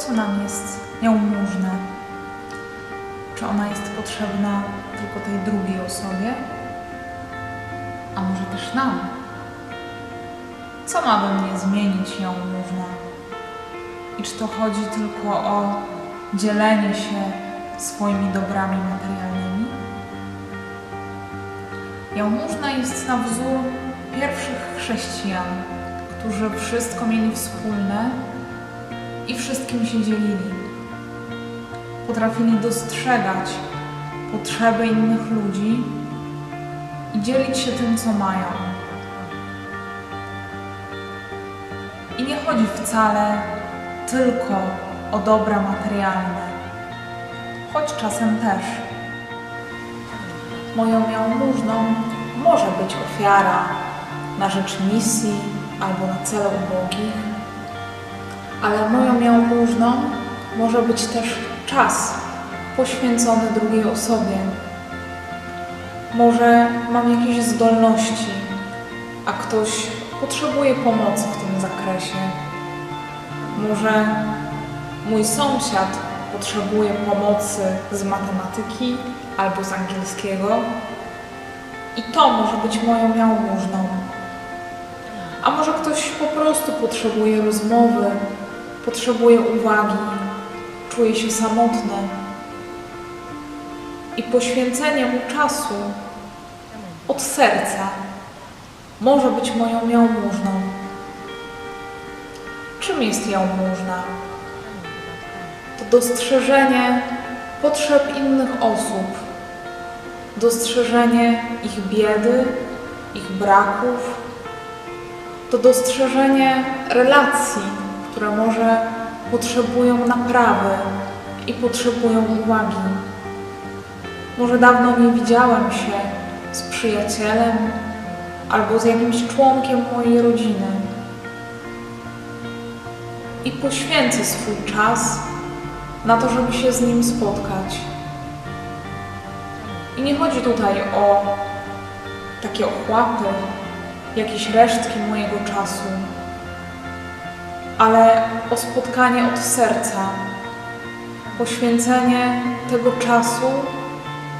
co nam jest jałmużna? Czy ona jest potrzebna tylko tej drugiej osobie? A może też nam? Co ma we mnie zmienić jałmużna? I czy to chodzi tylko o dzielenie się swoimi dobrami materialnymi? Jałmużna jest na wzór pierwszych chrześcijan, którzy wszystko mieli wspólne i wszystkim się dzielili. Potrafili dostrzegać potrzeby innych ludzi i dzielić się tym, co mają. I nie chodzi wcale tylko o dobra materialne, choć czasem też. Moją jałmużną może być ofiara na rzecz misji albo na cele ubogich, ale moją jałmużną może być też czas poświęcony drugiej osobie. Może mam jakieś zdolności, a ktoś potrzebuje pomocy w tym zakresie. Może mój sąsiad potrzebuje pomocy z matematyki albo z angielskiego i to może być moją jałmużną. A może ktoś po prostu potrzebuje rozmowy, potrzebuje uwagi, czuje się samotny. I poświęcenie mu czasu od serca może być moją jałmużną. Czym jest jałmużna? To dostrzeżenie potrzeb innych osób, dostrzeżenie ich biedy, ich braków, to dostrzeżenie relacji, które może potrzebują naprawy i potrzebują uwagi. Może dawno nie widziałem się z przyjacielem albo z jakimś członkiem mojej rodziny i poświęcę swój czas na to, żeby się z nim spotkać. I nie chodzi tutaj o takie ochłapy, jakieś resztki mojego czasu, ale o spotkanie od serca, poświęcenie tego czasu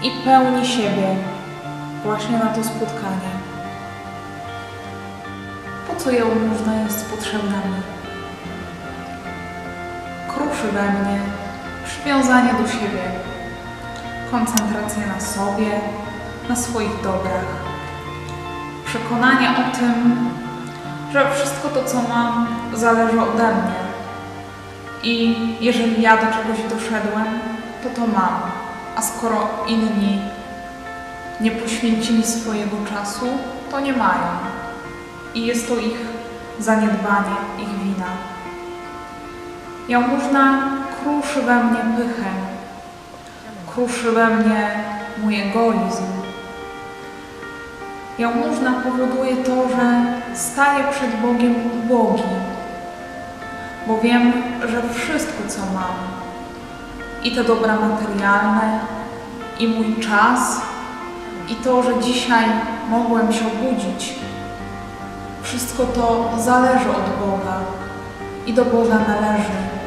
i pełni siebie właśnie na to spotkanie. Po co jałmużna jest potrzebna mi? Kruszy we mnie przywiązanie do siebie, koncentracja na sobie, na swoich dobrach, przekonanie o tym, że wszystko to, co mam, zależy ode mnie. I jeżeli ja do czegoś doszedłem, to to mam. A skoro inni nie poświęcili swojego czasu, to nie mają. I jest to ich zaniedbanie, ich wina. Jałmużna kruszy we mnie pychę, kruszy we mnie mój egoizm. Jałmużna powoduje to, że staję przed Bogiem ubogi, bo wiem, że wszystko, co mam, i te dobra materialne, i mój czas, i to, że dzisiaj mogłem się obudzić, wszystko to zależy od Boga i do Boga należy.